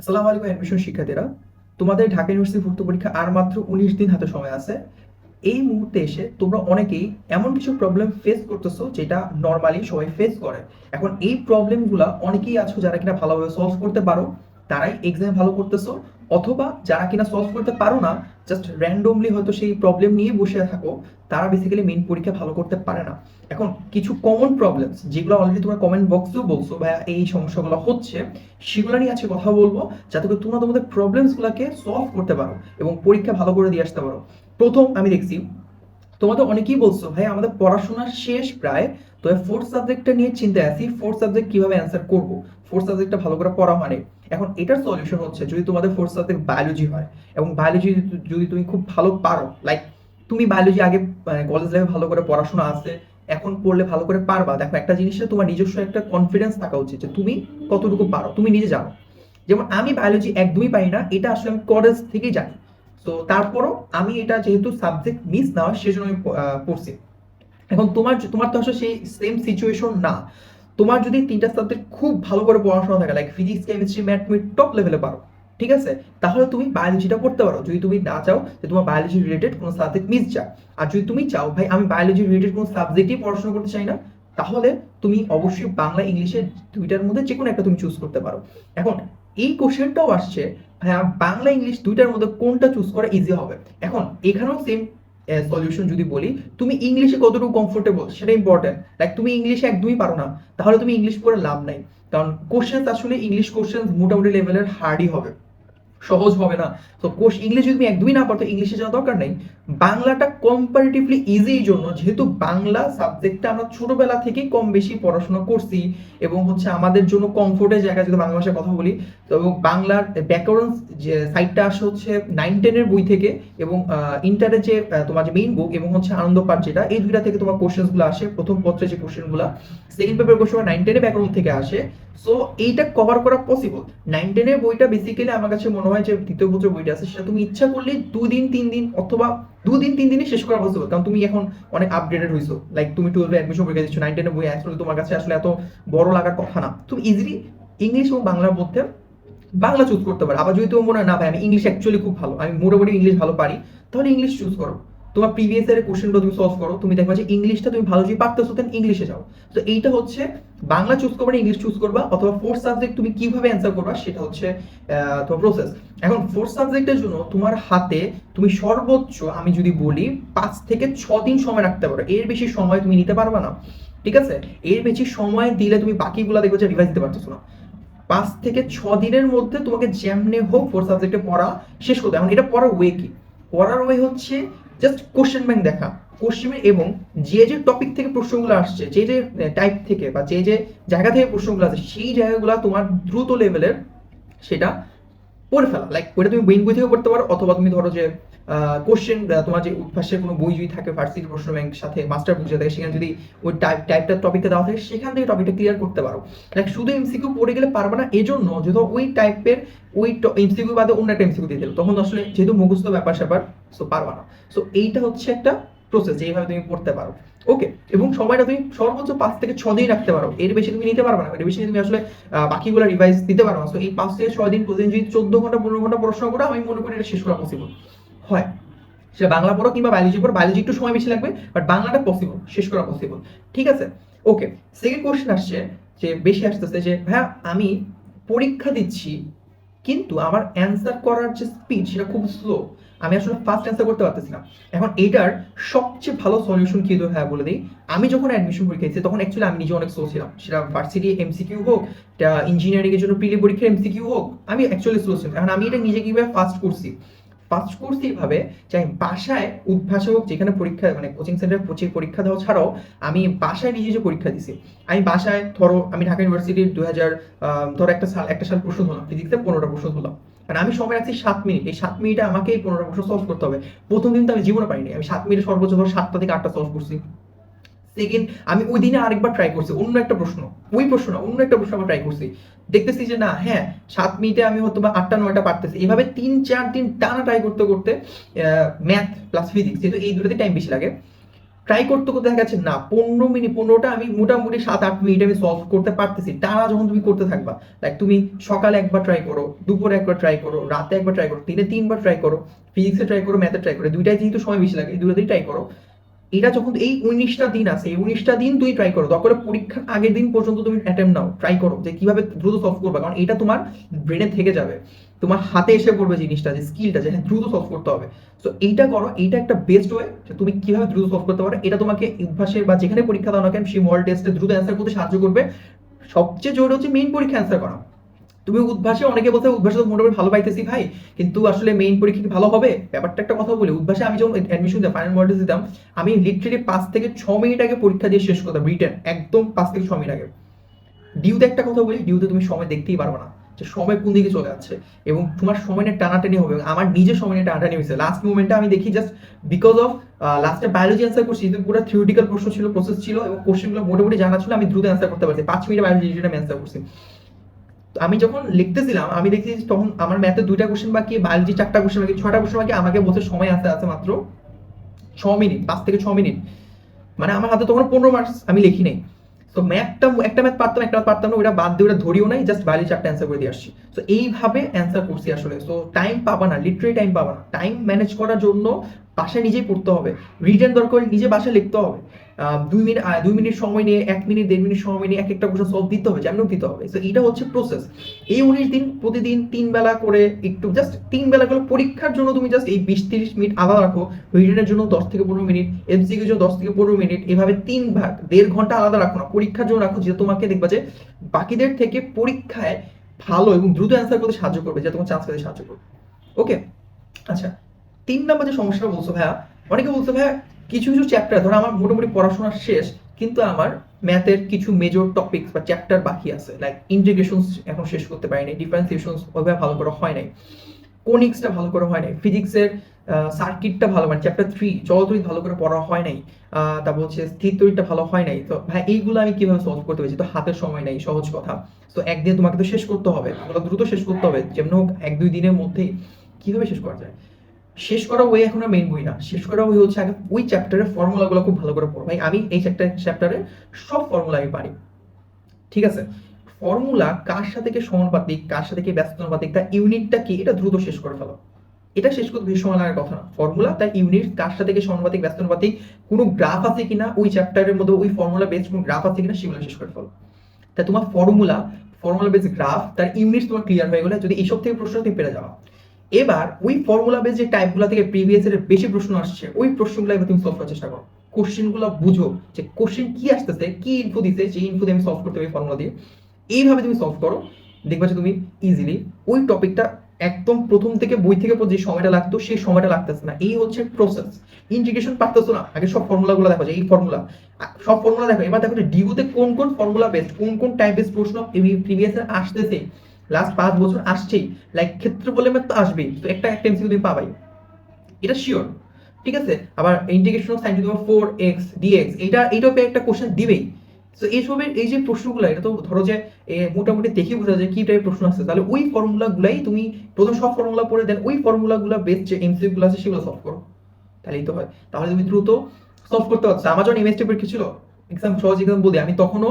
আসসালামু আলাইকুম অ্যাডমিশন শিক্ষার্থীরা। তোমাদের ঢাকা ইউনিভার্সিটি ভর্তি পরীক্ষা আর মাত্র উনিশ দিন হাতে সময় আছে। এই মুহূর্তে এসে তোমরা অনেকেই এমন কিছু প্রবলেম ফেস করতেছো যেটা নর্মালি সবাই ফেস করে। এখন এই প্রবলেমগুলা অনেকেই আছো যারা কিনা ভালোভাবে সলভ করতে পারো। তারাই এক্সাম ভালো করতেছো? অথবা যারা কিনা সলভ করতে পারো না জাস্ট র্যান্ডমলি হয়তো সেই প্রবলেম নিয়ে বসে থাকো, তারা বেসিক্যালি মেইন পরীক্ষা ভালো করতে পারে না। এখন কিছু কমন প্রবলেমস যেগুলো অলরেডি তোমরা কমেন্ট বক্সেও বলছো ভাইয়া এই সমস্যাগুলো হচ্ছে, সেগুলো নিয়ে আজকে কথা বলব, যাতে করে তোমরা তোমাদের প্রবলেমসগুলোকে সলভ করতে পারো এবং পরীক্ষা ভালো করে দিয়ে আসতে পারো। প্রথম আমি দেখছি, তোমাদের অনেকেই বলছো, ভাই, আমাদের পড়াশোনা শেষ প্রায় তো ফোর্থ সাবজেক্টটা নিয়ে চিন্তায় আছি ফোর্থ সাবজেক্ট কীভাবে অ্যান্সার করব? ফোর্থ সাবজেক্টটা ভালো করে পড়া মানে এখন এটার সলিউশন হচ্ছে যদি তোমাদের ফোর্থ সাবজেক্ট বায়োলজি হয়, এবং বায়োলজি যদি তুমি খুব ভালো পারো লাইক তুমি বায়োলজি আগে মানে কলেজ লাইফে ভালো করে পড়াশোনা আছে, এখন পড়লে ভালো করে পারবা। দেখো একটা জিনিসে তোমার নিজস্ব একটা কনফিডেন্স থাকা উচিত যে তুমি কতটুকু পারো, তুমি নিজে জানো। যেমন আমি বায়োলজি একদমই পারি না, এটা আসলে আমি কলেজ থেকেই জানি। তো তারপরও আমি এটা যেহেতু সাবজেক্ট মিস না হয়, সেজন্য আমি পড়ছি। এখন তোমার তোমার তো আসলে সেই সেম সিচুয়েশন না। তোমার যদি তিনটা সাবজেক্ট খুব ভালো করে পড়াশোনা থাকে লাইক ফিজিক্স কেমিস্ট্রি ম্যাথ তুমি টপ লেভেলে পারো, ঠিক আছে? তাহলে তুমি বায়োলজিটা পড়তে পারো। যদি তুমি না চাও, যে তোমার বায়োলজি রিলেটেড কোনো সাবজেক্ট মিস যায় আর যদি তুমি চাও, ভাই, আমি বায়োলজি রিলেটেড কোনো সাবজেক্টই পড়াশোনা করতে চাই না, তাহলে তুমি অবশ্যই বাংলা ইংলিশের দুইটার মধ্যে যে কোনো একটা তুমি চুজ করতে পারো। এখন, এই কোশ্চেনটাও আসছে হ্যাঁ বাংলা, ইংলিশ দুইটার মধ্যে কোনটা চুজ করা ইজি হবে? এখন, এখানেও সেম সলিউশন যদি বলি, তুমি ইংলিশে কতটুকু কমফোর্টেবল সেটা ইম্পর্টেন্ট লাইক তুমি ইংলিশে একদমই পারো না, তাহলে তুমি ইংলিশ পড়ে লাভ নাই। কারণ কোশ্চেন আসলে ইংলিশ কোশ্চেন মোটামুটি লেভেলের হার্ডই হবে। সহজ হবে না। তো কোর্স ইংলিশ যদি তুমি একদমই না পারো ইংলিশে যাওয়া দরকার নেই। বাংলাটা কম্পারেটিভলি ইজি জন্য, যেহেতু বাংলা সাবজেক্টটা আমরা ছোটবেলা থেকেই কম বেশি পড়াশোনা করছি এবং হচ্ছে আমাদের জন্য কমফোর্টের জায়গা যদি বাংলা ভাষায় কথা বলি, তো বাংলার ব্যাকরণ যে সাইডটা আসে হচ্ছে নাইন টেনের বই থেকে এবং ইন্টারের যে তোমার যে মেইন বুক এবং হচ্ছে আনন্দ পাঠ যেটা, এই দুইটা থেকে তোমার কোশ্চেনগুলো আসে, প্রথম পত্রে যে কোশ্চেনগুলো সেকেন্ড পেপার কোশ্চেন নাইন টেনের ব্যাকরণ থেকে আসে সো এইটা কভার করা পসিবল নাইন টেনের বইটা বেসিক্যালি আমার কাছে মনে হয় যে দ্বিতীয় বছর বইটা আছে, সেটা তুমি ইচ্ছা করলে দুদিন তিন দিন অথবা দুদিন তিন দিনে শেষ করা পসিবল কারণ তুমি এখন অনেক আপডেটেড হয়েছো লাইক তুমি টুয়েলভে অ্যাডমিশন পরীক্ষা দিচ্ছ নাইন টেনের বই আসলে তোমার কাছে আসলে এত বড় লাগার কথা না। তুমি ইজিলি ইংলিশ এবং বাংলার মধ্যে বাংলা চুজ করতে পারো। আবার যদি তোমার মনে হয়, না ভাই, আমি ইংলিশ অ্যাকচুয়ালি খুব ভালো, আমি মোটামুটি ইংলিশ ভালো পারি, তাহলে ইংলিশ চুজ করো। তোমার প্রিভিয়াস ইয়ারের কোশ্চেনগুলো তুমি সলভ করো, তুমি দেখবা যে ইংলিশটা তুমি ভালো যদি পারতেছো দেন ইংলিশে যাও। তো এইটা হচ্ছে বাংলা চুজ করবে ইংলিশ চুজ করবা, অথবা ফোর্থ সাবজেক্ট তুমি কীভাবে অ্যান্সার করবা, সেটা হচ্ছে তোমার প্রসেস এখন ফোর্থ সাবজেক্টের জন্য তোমার হাতে তুমি সর্বোচ্চ, আমি যদি বলি, পাঁচ থেকে ছ দিন সময় রাখতে পারো। এর বেশি সময় তুমি নিতে পারবা না। ঠিক আছে? এর বেশি সময় দিলে তুমি বাকিগুলো দেখবে যে রিভাইজ দিতে পারতেছো না। পাঁচ থেকে ছ দিনের মধ্যে তোমাকে যেমনে হোক ফোর সাবজেক্টে পড়া শেষ করতে এখন এটা পড়ার ওয়ে কি? পড়ার ওয়ে হচ্ছে জাস্ট কোশ্চেন ব্যাংক দেখা। কোশ্চেন এবং যে যে টপিক থেকে প্রশ্নগুলো আসছে, যে যে টাইপ থেকে বা যে যে জায়গা থেকে প্রশ্নগুলো আসছে, সেই জায়গাগুলো তোমার দ্রুত লেভেলের সেটা পড়ে ফেলা। লাইক ওইটা তুমি বইন বই থেকে পড়তে পারো, অথবা তুমি ধরো যে কোশ্চেন তোমার যে উদ্ভাসের কোনো বই যদি থাকে ভার্সিটি প্রশ্ন ব্যাংক সাথে মাস্টার বুক থাকে সেখানে যদি ওই টাইপ টাইপটা টপিকটা দেওয়া থাকে সেখান থেকে টপিকটা ক্লিয়ার করতে পারো। লাইক শুধু এমসিকিউ পড়ে গেলে পারবে না এজন্য যেহেতু ওই টাইপের ওই এমসিকিউ বাদে অন্য একটা এমসিকিউ দিয়ে দিল তখন আসলে যেহেতু মুখস্থ ব্যাপার স্যাপার সো পারবা না। সো এইটা হচ্ছে একটা প্রসেস যেভাবে তুমি পড়তে পারো। ওকে এবং সময়টা তুমি সর্বোচ্চ পাঁচ থেকে ছ দিন রাখতে পারো। এর বেশি তুমি নিতে পারবে না এর বেশি তুমি আসলে বাকিগুলো রিভাইজ দিতে পারো না। So, এই পাঁচ থেকে ছয় দিন প্রতিদিন যদি চোদ্দ ঘণ্টা পনেরো ঘণ্টা পড়াশোনা করো আমি মনে করি এটা শেষ করা পসিবল হয়। সেটা বাংলা পড়ো কিংবা বায়োলজি পড়ো বায়োলজি একটু সময় বেশি লাগবে বাট বাংলাটা পসিবল শেষ করা পসিবল ঠিক আছে? ওকে সেকেন্ড কোশ্চেন আসছে, যে বেশি আসতেছে যে, ভাইয়া, আমি পরীক্ষা দিচ্ছি, কিন্তু আমার অ্যান্সার করার যে স্পিড সেটা খুব স্লো আমি আসলে ফাস্ট অ্যান্সার করতে পারতেছি না। এখন এইটার সবচেয়ে ভালো সলিউশন কি হ্যাঁ বলে দিই। আমি যখন অ্যাডমিশন পরীক্ষা দিচ্ছি, তখন অ্যাকচুয়ালি আমি নিজে অনেক স্লো ছিলাম। সেটা ভার্সিটি এমসিকিউ হোক ইঞ্জিনিয়ারিং এর জন্য প্রিলি পরীক্ষার এমসিকিউ হোক, আমি অ্যাকচুয়ালি স্লো ছিলাম। এখন আমি এটা নিজে কীভাবে ফাস্ট করছি? ফাস্ট করছি বাসায় যেখানে পরীক্ষা মানে কোচিং সেন্টারে পরীক্ষা দেওয়া ছাড়াও আমি বাসায় নিজে যে পরীক্ষা দিছি। আমি বাসায় ধরো, আমি ঢাকা ইউনিভার্সিটির দু হাজার ধরো একটা সাল একটা সাল প্রশ্ন ধরলাম ফিজিক্সে পনেরোটা প্রশ্ন ধরলাম মানে আমি সময় রাখছি সাত মিনিট, এই সাত মিনিটে আমাকে এই পনেরোটা প্রশ্ন সলভ করতে হবে। প্রথম দিন তো আমি জীবনে পাইনি আমি সাত মিনিটে সর্বোচ্চ ধরো সাতটা থেকে আটটা সলভ করছি। সেকেন্ড আমি ওই দিনে আরেকবার ট্রাই করছি, অন্য একটা প্রশ্ন, ওই প্রশ্ন না, অন্য একটা প্রশ্ন আমি ট্রাই করছি। দেখতেছি যে না হ্যাঁ সাত মিনিটে আমি হয়তো বা আটটা, নয়টা পারতেছি। এভাবে তিন, চার দিন টানা ট্রাই করতে করতে ম্যাথ প্লাস ফিজিক্স যেহেতু এই দুটোতে টাইম বেশি লাগে ট্রাই করতে করতে দেখা যাচ্ছে না, পনেরো মিনিট, পনেরোটা আমি মোটামুটি সাত, আট মিনিট আমি সলভ করতে পারতেছি। টানা যখন তুমি করতে থাকবা লাইক তুমি সকালে একবার ট্রাই করো, দুপুরে একবার ট্রাই করো, রাতে একবার ট্রাই করো, দিনে তিনবার ট্রাই করো ফিজিক্সে ট্রাই করো ম্যাথে ট্রাই করো দুইটাই যেহেতু সময় বেশি লাগে, এই দুটোতেই ট্রাই করো। এটা যখন এই উনিশটা দিন আছে, এই উনিশটা দিন তুই ট্রাই করো। তখন পরীক্ষার আগের দিন পর্যন্ত তুমি অ্যাটেম্প নাও ট্রাই করো যে কীভাবে দ্রুত সলভ করবে। কারণ এটা তোমার ব্রেনে থেকে যাবে। তোমার হাতে এসে পড়বে জিনিসটা, যে স্কিলটা যে হ্যাঁ দ্রুত সলভ করতে হবে। তো এইটা করো, এইটা একটা বেস্ট ওয়ে যে তুমি কীভাবে দ্রুত সলভ করতে পারো। এটা তোমাকে অভ্যাসের বা যেখানে পরীক্ষা দাও না কেন, সেই মল টেস্টে দ্রুত অ্যান্সার করতে সাহায্য করবে। সবচেয়ে জরুরি হচ্ছে মেইন পরীক্ষা অ্যান্সার করা। তুমি উদ্ভাসে, অনেকে বলছে উদ্ভাসে মোটামুটি ভালো পাইতেছি ভাই, কিন্তু আসলে মেইন পরীক্ষা কি ভালো হবে? ব্যাপারটা একটা কথা বলি, উদ্ভাসে আমি যখন অ্যাডমিশন দিতাম ফাইনাল মডেল দিতাম, আমি লিটারেলি পাঁচ থেকে ছ মিনিট আগে পরীক্ষা দিয়ে শেষ করতাম রিটেন একদম পাঁচ থেকে ছ মিনিট আগে। ডিউতে একটা কথা বলি ডিউতে তুমি সময় দেখতেই পারবে না, যে সময় কোন দিকে চলে যাচ্ছে, এবং তোমার সময় নিয়ে টানাটানি হবে, আমার নিজের সময় নিয়ে টানাটানি হয়েছে। লাস্ট মোমেন্টে আমি দেখি জাস্ট বিকজ অফ লাস্টে বায়োলজি অ্যান্সার করছি, কিন্তু পুরো থিওরিটিক্যাল প্রশ্ন ছিল প্রসেস ছিল, এবং কোশ্চেনগুলো মোটামুটি জানা ছিল, আমি দ্রুত অ্যান্সার করতে পারছি। পাঁচ মিনিটে বায়োলজি আমি অ্যান্সার করছি। আমি যখন লিখতেছিলাম, আমি দেখছি তখন আমার ম্যাথে দুইটা কোশ্চেন বাকি বায়োলজি চারটা কোশ্চেন বাকি ছটা কোশ্চেন বাকি, আমাকে বলছে সময় আছে আছে মাত্র ছ মিনিট পাঁচ থেকে ছ মিনিট মানে আমার হাতে তখন পনেরো মার্কস আমি লিখি নাই। তো ম্যাথটা একটা ম্যাথ পারতাম, একটা ম্যাথ পারতাম না ওটা বাদ দিয়ে ওটা ধরিও নাই জাস্ট বায়োলজি চারটা অ্যান্সার করে দিয়ে আসছি। তো এইভাবে অ্যান্সার করছি আসলে। তো টাইম পাবা না লিটারি টাইম পাবা না। টাইম ম্যানেজ করার জন্য বাসায় নিজেই পড়তে হবে। রিটার্ন দরকার নিজে বাসায় লিখতে হবে। দুই মিনিট দুই মিনিট সময় নিয়ে, এক মিনিট, দেড় মিনিট সময় নিয়ে এক একটা কোশ্চেন সলভ দিতে হবে যেমন দিতে হবে। তো এটা হচ্ছে প্রসেস এই উনিশ দিন প্রতিদিন তিন বেলা করে একটু জাস্ট তিন বেলা করে পরীক্ষার জন্য তুমি জাস্ট এই বিশ তিরিশ মিনিট আলাদা রাখো। রিটার্নের জন্য দশ থেকে পনেরো মিনিট এমসিকিউর জন্য দশ থেকে পনেরো মিনিট, এভাবে তিন ভাগ, দেড় ঘণ্টা আলাদা রাখো না। পরীক্ষার জন্য রাখো যে তোমাকে দেখবা যে বাকিদের থেকে পরীক্ষায় ভালো এবং দ্রুত অ্যান্সার করতে সাহায্য করবে যে তোমার চান্স পেতে সাহায্য করবে। ওকে আচ্ছা। তিন নাম্বার যে সমস্যাটা বলছো ভাইয়া, অনেকে বলছো ভাইয়া, কিছু কিছু চ্যাপ্টার ধরো আমার মোটামুটি পড়াশোনা শেষ, কিন্তু আমার ম্যাথের কিছু মেজর টপিকস বা চ্যাপ্টার বাকি আছে লাইক ইন্টিগ্রেশন এখন শেষ করতে পারিনি ডিফারেন্সিয়েশন ওইভাবে ভালো করে হয় নাই কোনিক্সটা ভালো করে হয় নাই ফিজিক্সের সার্কিটটা ভালো মানে চ্যাপ্টার থ্রি জলতরিত ভালো করে পড়া হয় নাই তারপর হচ্ছে স্থির তরিটা ভালো হয় নাই, তো ভাই এইগুলো আমি কীভাবে সলভ করতে পেরেছি? তো হাতের সময় নাই, সহজ কথা। তো একদিন তোমাকে তো শেষ করতে হবে দ্রুত শেষ করতে হবে, যেমন হোক এক দুই দিনের মধ্যেই, কীভাবে শেষ করা যায়? শেষ করা ওই এখন মেইন বই না। শেষ করা ওই হচ্ছে আগে ওই চ্যাপ্টারের ফর্মুলাগুলো খুব ভালো করে পড়ো। ভাই, আমি এই চ্যাপ্টার চ্যাপ্টারে সব ফর্মুলা আমি পারি। ঠিক আছে? ফর্মুলা কার সাথে কি সমানুপাতিক, কার সাথে কি ব্যস্তানুপাতিক, তার ইউনিটটা কি, এটা দ্রুত শেষ করে ফেলো। এটা শেষ করতে বেশি সময় লাগার কথা না। ফর্মুলা তার ইউনিট কার সাথে কি সমানুপাতিক, ব্যস্তানুপাতিক, কোনো গ্রাফ আছে কিনা, ওই চ্যাপ্টারের মধ্যে ওই ফর্মুলা বেসড কোনো গ্রাফ আছে কিনা, সেগুলো শেষ করে ফেলো। তা তোমার ফর্মুলা ফর্মুলা বেস গ্রাফ তার ইউনিট তোমার ক্লিয়ার হয়ে গেলে যদি এইসব থেকে প্রশ্ন, তুমি পেরে যাও এবার ওই ফর্মুলা বেস যে টাইপগুলো থেকে প্রিভিয়াস এর বেশি প্রশ্ন আসছে, ওই প্রশ্নগুলো এবার তুমি সলভ করার চেষ্টা করো। কোশ্চেনগুলো বুঝো যে কোশ্চেন কি আসতেছে, কি ইনফো দিতে সেই ইনফো দিয়ে আমি সলভ করতে পারি ফর্মুলা দিয়ে। এইভাবে তুমি সলভ করো, দেখবা যে তুমি ইজিলি ওই টপিকটা একদম প্রথম থেকে বই থেকে যে সময়টা লাগতো, সেই সময়টা লাগতেছে না। এই হচ্ছে প্রসেস ইন্টিগ্রেশন পারতেছো না। আগে সব ফর্মুলাগুলো দেখো, যে এই ফর্মুলা সব ফর্মুলা দেখো, এবার দেখো যে ডিউতে কোন কোন ফর্মুলা বেস্ট কোন কোন টাইপ বেস্ট প্রশ্ন প্রিভিয়াস আসতেছে। লাস্ট পাঁচ বছর আসছেই। লাইক ক্ষেত্র বলে তো আসবেই। তো একটা একটা এমসিকিউ তুমি পাবাই। এটা শিওর ঠিক আছে? আবার integration of sine four x dx এটা এইটাও একটা কোশ্চেন দিবেই। তো এইসবের, এই যে প্রশ্নগুলো, এটা তো ধরো যে মোটামুটি দেখে বোঝা যায় কি টাইপের প্রশ্ন আছে। তাহলে ওই ফর্মুলা গুলাই তুমি প্রথম সব ফর্মুলা পড়ে দেন ওই ফর্মুলা গুলা বেস্ট যে এমসিকিউ গুলো আছে, সেগুলো সলভ করো। তাহলেই তো হয়। তাহলে তুমি দ্রুত সলভ করতে পারছ। আমার যখন এমএসটি পরীক্ষা ছিল? এক্সাম সহজ এক্সাম বলি আমি তখনও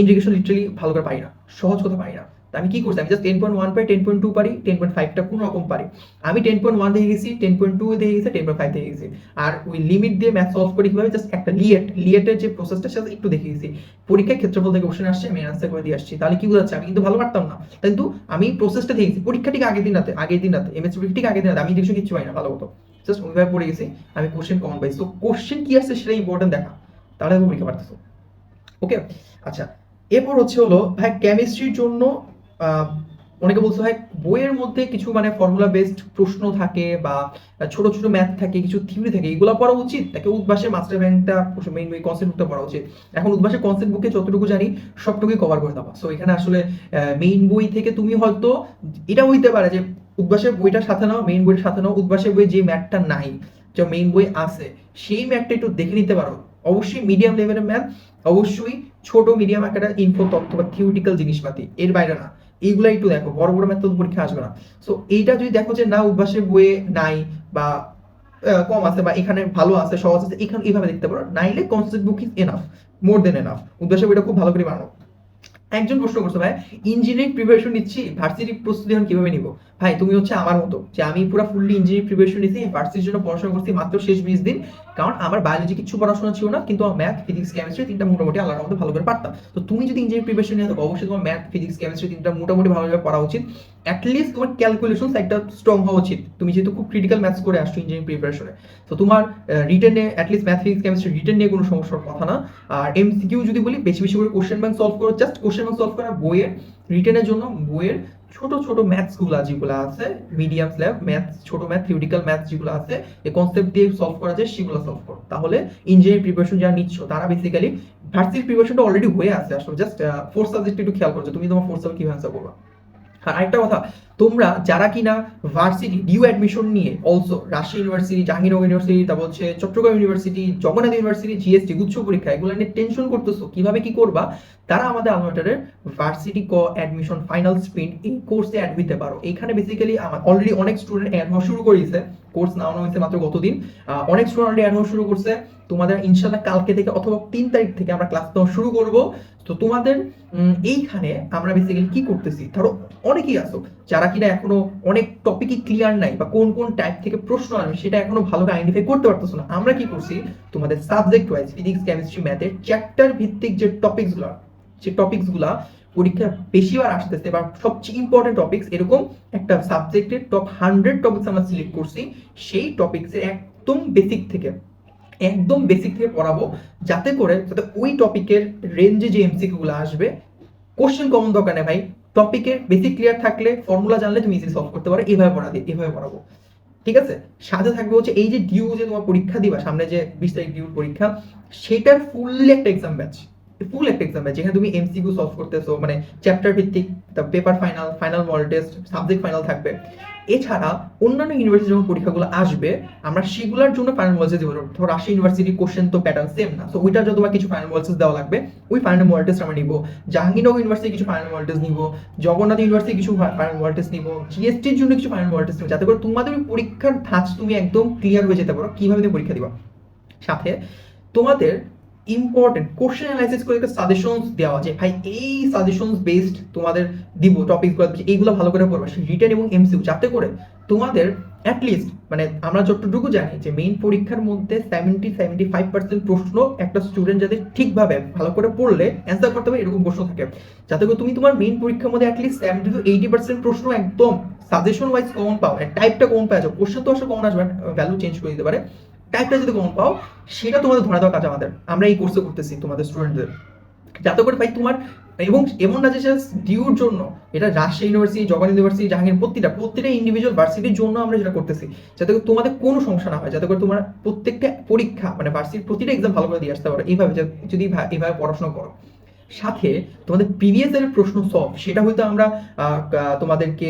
ইন্টিগ্রেশন লিটারালি ভালো করে পাই না। সহজ কথা পাই না। আমি কি করছি? আমি জাস্ট টেন পয়েন্ট ওয়ান পারি টেন পয়েন্ট টু পারি টেন পয়েন্ট ফাইভটা কোনো রকম পারি। আমি টেন পয়েন্ট ওয়ান দেখে গেছি টেন পয়েন্ট টু দেখে গেছি টেন পয়েন্ট ফাইভ দেখে গেছি। আর ওই লিমিট দিয়ে ম্যাথ সলভ করি কীভাবে? জাস্ট একটা লিয়েট লিয়েটের যে প্রসেসটা সেটা একটু দেখে গেছি। পরীক্ষার ক্ষেত্রফল থেকে কোশ্চেন আসছে আমি অ্যান্সার করে দিয়ে আসছি। তাহলে কি বোঝাচ্ছে? আমি কিন্তু ভালো পারতাম না। কিন্তু আমি প্রসেসটা দেখেছি। পরীক্ষা ঠিক আগের দিন রাতে, আগের দিন রাতে এমএস ঠিক আগের দিন রাতে, আমি ইন্ডিকশন কিছু পাই না, ভালো হতো জাস্ট ওইভাবে পড়ে গেছি, আমি কোশ্চেন কমন পাইছি তো কোশ্চেন কি আসছে সেটা ইম্পর্টেন্ট দেখা। তাহলে পরীক্ষা পারতেছো। ওকে আচ্ছা এরপর হচ্ছে হলো, ভাই কেমিস্ট্রির জন্য অনেকে বলছে ভাই বইয়ের মধ্যে কিছু মানে ফর্মুলা বেসড প্রশ্ন থাকে বা ছোট ছোট ম্যাথ থাকে, কিছু থিওরি থাকে, এগুলো পড়া উচিত? তাকে উদ্ভাসের মাস্টার ব্যাংকটা মেইন বই কনসেপ্ট বুকটা পড়া উচিত? এখন উদ্ভাসের কনসেপ্ট বুকে যতটুকু জানি, সবটুকুই কভার করে দেওয়া। সো এখানে আসলে মেইন বই থেকে তুমি হয়তো এটা হইতে পারে যে উদ্ভাসের বইটার সাথে নাও মেইন বইয়ের সাথে নাও, উদ্ভাসের বই যে ম্যাথটা নাই, যে মেইন বই আছে, সেই ম্যাথটা একটু দেখে নিতে পারো। অবশ্যই মিডিয়াম লেভেলের ম্যাথ অবশ্যই ছোট মিডিয়াম একটা ইনফো তথ্য বা থিওরিটিক্যাল জিনিসপাতি, এর বাইরে না। এইগুলো একটু দেখো, বড় বড় ম্যাথ পরীক্ষা আসবে না। সো এইটা যদি দেখো যে না অভ্যাসের বইয়ে নাই বা কম আছে বা এখানে ভালো আছে, সহজ আছে, এখানে এইভাবে দেখতে পারো। নাইলে concept book is enough more than enough অভ্যাসের বইটা খুব ভালো করে বানানো। একজন প্রশ্ন করছে ভাই ইঞ্জিনিয়ারিং প্রিপারেশন নিচ্ছি ভার্সিটি প্রস্তুতি এখন কীভাবে নিব? ভাই, তুমি হচ্ছে আমার মতো যে আমি পুরো ফুললি ইঞ্জিনিয়ারিং প্রিপারেশন নিচ্ছি ভার্সিটির জন্য পড়াশোনা করছি মাত্র শেষ বিশ দিন। কারণ আমার বায়োলজি কিছু পড়াশোনা ছিল না, কিন্তু আমার ম্যাথ ফিজিক্স কেমিস্ট্রি তিনটা মোটামুটি আল্লাহর মতো ভালো করে পারতাম। তো তুমি যদি ইঞ্জিনিয়ারিং প্রিপারেশন নিয়ে থাকো, অবশ্যই তোমার ম্যাথ ফিজিক্স কেমিস্ট্রি তিনটা মোটামুটি ভালোভাবে পড়া উচিত। অ্যাটলিস্ট তোমার ক্যালকুলেশন একটা স্ট্রং হওয়া উচিত। তুমি যেহেতু খুব ক্রিটিক্যাল ম্যাথস করে আসছো ইঞ্জিনিয়ারিং প্রিপারেশনে তো তোমার রিটেনে at least math physics chemistry written নিয়ে কোনো সমস্যার কথা না। আর এমসিকিউ যদি বলি, বেশি বেশি করে কোশ্চেন ব্যাংক সলভ করো জাস্ট কোশ্চেন ব্যাংক সলভ করা বইয়ের রিটেনের জন্য বইয়ের ছোট ছোট ম্যাথসগুলা যেগুলো আছে মিডিয়াম স্ল্যাব ম্যাথস ছোট ম্যাথ থিওরিটিক্যাল ম্যাথস যেগুলো আছে এই কনসেপ্ট দিয়ে সলভ করা যায়, সেগুলো সলভ করো। তাহলে ইঞ্জিনিয়ারিং প্রিপারেশন যারা নিচ্ছ, তারা বেসিক্যালি ভার্সিটি প্রিপারেশনটা অলরেডি হয়ে আছে। আসলে জাস্ট ফোর সাবজেক্ট একটু খেয়াল করছ তুমি তোমার ফোর সাবজেক্ট কীভাবে অ্যান্সার করবা। আর আরেকটা কথা, তোমরা যারা কিনা ভার্সিটি ডিউ অ্যাডমিশন নিয়ে also Rajshahi university Jahangirnagar university তারপর হচ্ছে Chittagong university Jagannath university GST উচ্চ পরীক্ষা, এগুলো নিয়ে টেনশন করতেছো, কীভাবে কি করবা? তারা আমাদের আলমাটারের ভার্সিটি ক অ্যাডমিশন ফাইনাল স্প্রিন্ট এই কোর্সে অ্যাড হইতে পারো। এখানে বেসিক্যালি আমার অলরেডি অনেক স্টুডেন্ট অ্যাড হওয়া শুরু করেছে। কোর্স নাও হয়েছে মাত্র গতদিন। অনেক স্টুডেন্ট অ্যাড শুরু করছে। তোমাদের ইনশাল্লাহ কালকে থেকে অথবা তিন তারিখ থেকে আমরা ক্লাস নেওয়া শুরু করব। তো তোমাদের এইখানে আমরা বেসিক্যালি কি করতেছি? ধরো অনেকেই আসো যারা কিনা এখনও অনেক টপিকই ক্লিয়ার নাই বা কোন কোন টাইপ থেকে প্রশ্ন আসবে সেটা এখনও ভালো আইডেন্টিফাই করতে পারতেছো না। আমরা কি করছি, তোমাদের সাবজেক্ট ওয়াইজ ফিজিক্স কেমিস্ট্রি ম্যাথের চ্যাপ্টার ভিত্তিক যে টপিকসগুলো, যে টপিকসগুলা পরীক্ষা বেশিবার আসতেছে বা সবচেয়ে ইম্পর্টেন্ট টপিকস এরকম একটা সাবজেক্টের টপ হান্ড্রেড টপিকস আমরা সিলেক্ট করছি, সেই টপিকসের একদম বেসিক থেকে, একদম বেসিক থেকে পড়াবো, যাতে করে যাতে ওই টপিকের রেঞ্জে যে এমসিকিউ গুলো আসবে কোশ্চেন কমন দরকার নেই ভাই টপিকের বেসিক ক্লিয়ার থাকলে ফর্মুলা জানলে তুমি ইজিলি সলভ করতে পারো, এভাবে পড়া দিয়ে এভাবে পড়াবো। ঠিক আছে? সাথে থাকবে হচ্ছে এই যে ডিউ যে তোমার পরীক্ষা দিবা, সামনে যে বিশ তারিখ ডিউর পরীক্ষা, সেটার ফুললি একটা এক্সাম ব্যাচ ফুল একটা এক্সাম ব্যাচ যেখানে তুমি এমসিকিউ সলভ করতেছো মানে চ্যাপ্টার ভিত্তিক paper final final model test subject final থাকবে। এছাড়া অন্যান্য ইউনিভার্সিটি যখন পরীক্ষাগুলো আসবে, আমরা সেগুলোর জন্য ফাইনাল মডেল দিব। ধরো রাজশাহী ইউনিভার্সিটি কোশ্চেন তো প্যাটার্ন সেম না তো ওইটার যত বা কিছু ফাইনাল মডেল দেওয়া লাগবে। ওই ফাইনাল মডেল টেস্ট আমরা নিব। জাহাঙ্গীরনগর ইউনিভার্সিটি কিছু ফাইনাল মডেল টেস্ট নিব, জগন্নাথ ইউনিভার্সিটি কিছু ফাইনাল মডেল টেস্ট নিব জিএসটির জন্য কিছু ফাইনাল মডেল টেস্ট নিব, যাতে করে তোমাদের পরীক্ষার ধাঁচ তুমি একদম ক্লিয়ার হয়ে যেতে পারো, কীভাবে তুমি পরীক্ষা দিবা। সাথে তোমাদের ইম্পর্টেন্ট কোশ্চেন অ্যানালাইসিস করে একটা সাজেশনস দেওয়া যে ভাই, এই সাজেশনস বেসড তোমাদের দিব টপিকগুলো এইগুলো ভালো করে পড়বা রিটেন এবং এমসিউ যাতে করে তোমাদের অ্যাটলিস্ট মানে আমরা যতটুকু জানি যে মেইন পরীক্ষার মধ্যে সেভেন্টি সেভেন্টি ফাইভ পার্সেন্ট প্রশ্ন একটা স্টুডেন্ট যাতে ঠিকভাবে ভালো করে পড়লে অ্যান্সার করতে পারে, এরকম প্রশ্ন থাকে। যাতে করে তুমি তোমার মেইন পরীক্ষার মধ্যে at least seventy two eighty percent প্রশ্ন একদম সাজেশন ওয়াইজ কমন পাও টাইপটা কমন পাওয়া যাবে কোশ্চেন তো আসলে কমন আসবে ভ্যালু চেঞ্জ করে দিতে পারে। টাইপটা যদি কমন পাও, সেটা তোমাদের ধরা দেওয়া কাজ আমাদের। আমরা এই কোর্সে করতেছি তোমাদের স্টুডেন্টদের যাতে করে ভাই তোমার, এবং এমন না যে ডিউর জন্য, এটা রাজশাহী ইউনিভার্সিটি জগন ইউনিভার্সিটি জাহাঙ্গীর, প্রতিটা প্রত্যেকটা ইন্ডিভিজুয়াল ভার্সিটির জন্য আমরা যেটা করতেছি, যাতে করে তোমাদের কোনো সমস্যা না হয়, যাতে করে তোমার প্রত্যেকটা পরীক্ষা মানে ভার্সিটির প্রতিটা এক্সাম ভালো করে দিয়ে আসতে পারো। এইভাবে যদি এইভাবে পড়াশোনা করো। সাথে তোমাদের প্রিভিয়াস এর প্রশ্ন সলভ সেটা হয়তো আমরা তোমাদেরকে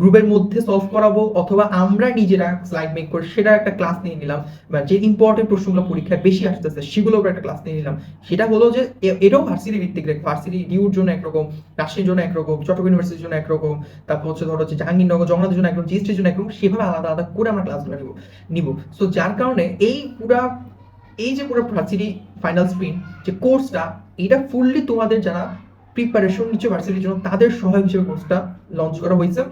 গ্রুপের মধ্যে সলভ করাবো, অথবা আমরা নিজেরা স্লাইড মেক করে সেটা একটা ক্লাস নিয়ে নিলাম, বা যে ইম্পর্টেন্ট প্রশ্নগুলো পরীক্ষায় বেশি আসতেছে সেগুলো একটা ক্লাস নিয়ে নিলাম। সেটা হলো যে এটাও ভার্সিটি ভিত্তিক ভার্সিটি ডিউর জন্য একরকম, রাজশাহীর জন্য একরকম, চট্টগ্রাম ইউনিভার্সিটির জন্য একরকম, তারপর হচ্ছে ধরো হচ্ছে জাহাঙ্গীরনগর, জগন্নাথের জন্য একরকম জিএসটির জন্য একরকম, সেভাবে আলাদা আলাদা করে আমরা ক্লাসগুলো নিব নিব। সো যার কারণে এই পুরা, এই যে পুরো ভার্সিটি ফাইনাল স্প্রিন্ট যে কোর্সটা এটা ফুললি তোমাদের যারা প্রিপারেশন নিচ্ছে ভার্সিটির জন্য, তাদের সহায়ক হিসেবে কোর্সটা লঞ্চ করা হয়েছে।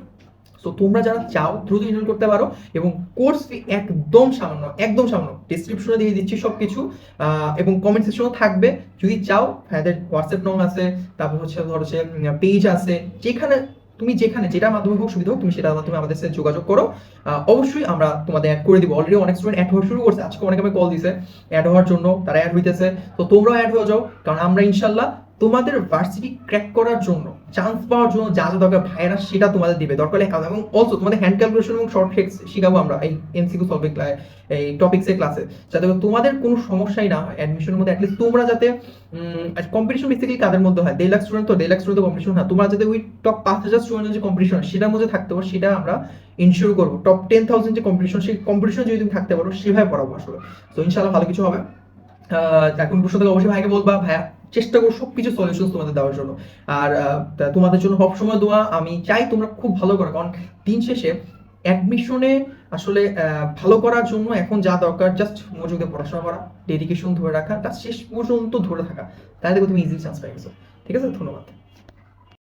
তো তোমরা যারা চাও, দ্রুত ইনরোল করতে পারো এবং কোর্স ফি একদম সামান্য একদম সামান্য ডিসক্রিপশনে দিয়ে দিচ্ছি সব কিছু এবং কমেন্ট সেকশনও থাকবে। যদি চাও হ্যাঁ হোয়াটসঅ্যাপ নং আছে, তারপর হচ্ছে, ধর পেজ আছে, যেখানে তুমি যেখানে যেটা মাধ্যমে হোক সুবিধা হোক, তুমি সেটা মাধ্যমে আমাদের সাথে যোগাযোগ করো। অবশ্যই আমরা তোমাদের অ্যাড করে দিব। অলরেডি অনেক স্টুডেন্ট অ্যাড হওয়া শুরু করছে। আজকে অনেকে আমি কল দিছে। অ্যাড হওয়ার জন্য তারা অ্যাড হইতেছে। তো তোমরাও অ্যাড হয়ে যাও। কারণ আমরা ইনশাল্লাহ তোমাদের ভার্সিটি ক্র্যাক করার জন্য চান্স পাওয়ার জন্য যা যা দরকার ভাইয়েরা সেটা তোমাদের দিবে। দরকার হলে এবং অলসো তোমাদের হ্যান্ড ক্যালকুলেশন এবং শর্ট ট্রিক্স শিখাবো আমরা এই এমসিকিউ সলভিং এই টপিক্সের ক্লাসে যাতে তোমাদের কোনো সমস্যাই না হয় অ্যাডমিশনের মধ্যে অ্যাটলিস্ট তোমরা যাতে কম্পিটিশন বেসিক্যালি কাদের মধ্যে হয়? দেড় লাখ স্টুডেন্ট তো, দেড় লাখ স্টুডেন্ট কম্পিটিশন হয় তোমরা যাতে ওই টপ পাঁচ হাজার স্টুডেন্টের যে কম্পিটিশন সেটার মধ্যে থাকতে পারো, সেটা আমরা ইনশিওর করব। টপ টেন থাউজেন্ড যে কম্পিটিশন সেই কম্পিটিশন যদি তুমি থাকতে পারো, সেভাবে পড়াবো আসলে। তো ইনশাল্লাহ ভালো কিছু হবে। এখন প্রশ্ন থেকে অবশ্যই ভাইকে বলবা, ভাইয়া। চেষ্টা করো সব কিছু সলিউশন তোমাদের দেওয়ার জন্য। আর তোমাদের জন্য সবসময় দোয়া, আমি চাই তোমরা খুব ভালো করো, কারণ দিন শেষে অ্যাডমিশনে আসলে ভালো করার জন্য এখন যা দরকার জাস্ট দিয়ে পড়াশোনা করা ডেডিকেশন ধরে রাখা তার শেষ পর্যন্ত ধরে থাকা। তাই দেখো তুমি ইজিলি চান্স পাই গেছো। ঠিক আছে? ধন্যবাদ।